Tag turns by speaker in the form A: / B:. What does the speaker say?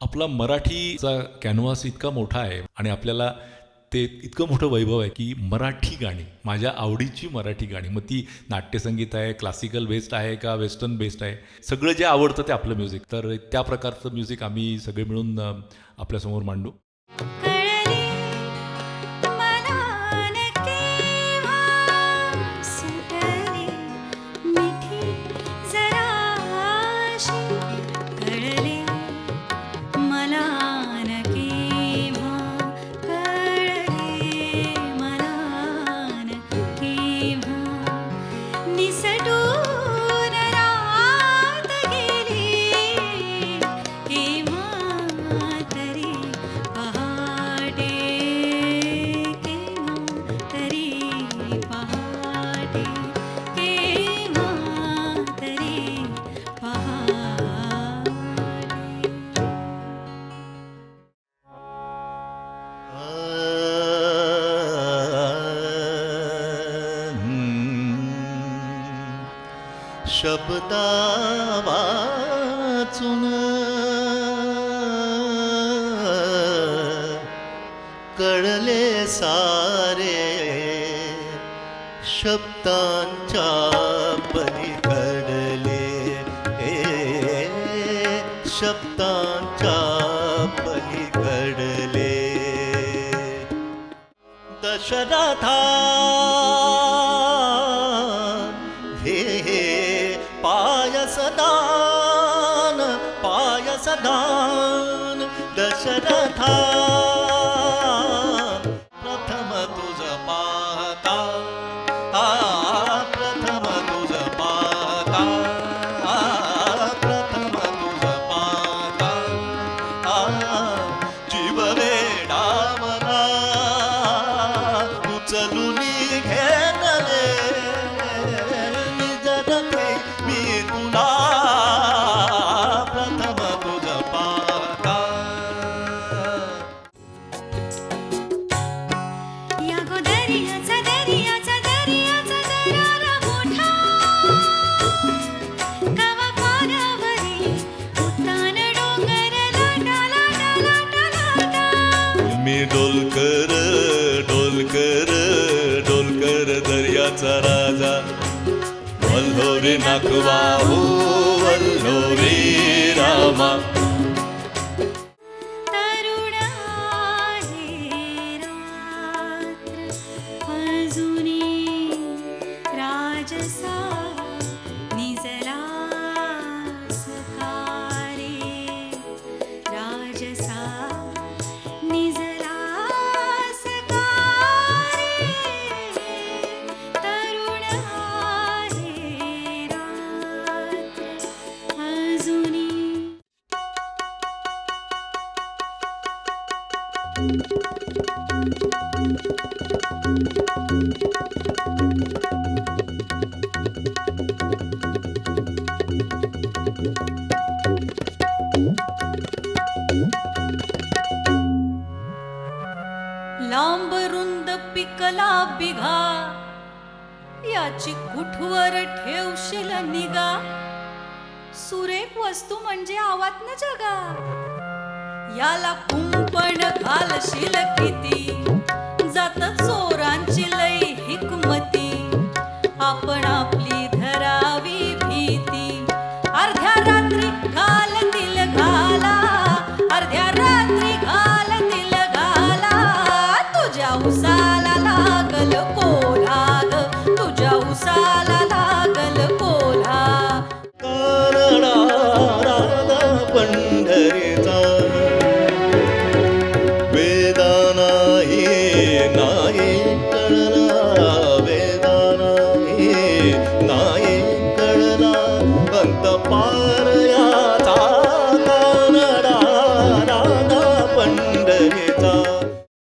A: आपला मराठीचा कॅनव्हास इतका मोठा आहे आणि आपल्याला ते इतकं मोठं वैभव आहे की मराठी गाणी माझ्या आवडीची मराठी गाणी मग ती नाट्यसंगीत आहे क्लासिकल बेस्ड आहे का वेस्टर्न बेस्ड आहे सगळं जे आवडतं ते आपलं म्युझिक तर त्या प्रकारचं म्युझिक आम्ही सगळे मिळून आपल्यासमोर मांडू.
B: शब्दा वाचून कळले सारे शब्दांच्या पलीकडले. हे शब्दांच्या पलीकडले. दशरथा पायसदान पायसदान दशरथा डोलकर डोलकर डोलकर दर्याचा राजा. वल्लोरे नाकवा हो वल्होरी रामा.
C: लांब रुंद पिकला बिघा याची कुठवर ठेवशील निगा? सुरेख वस्तू म्हणजे आवात न जगा. याला कुंपण घालशील किती? जात
B: चोर পার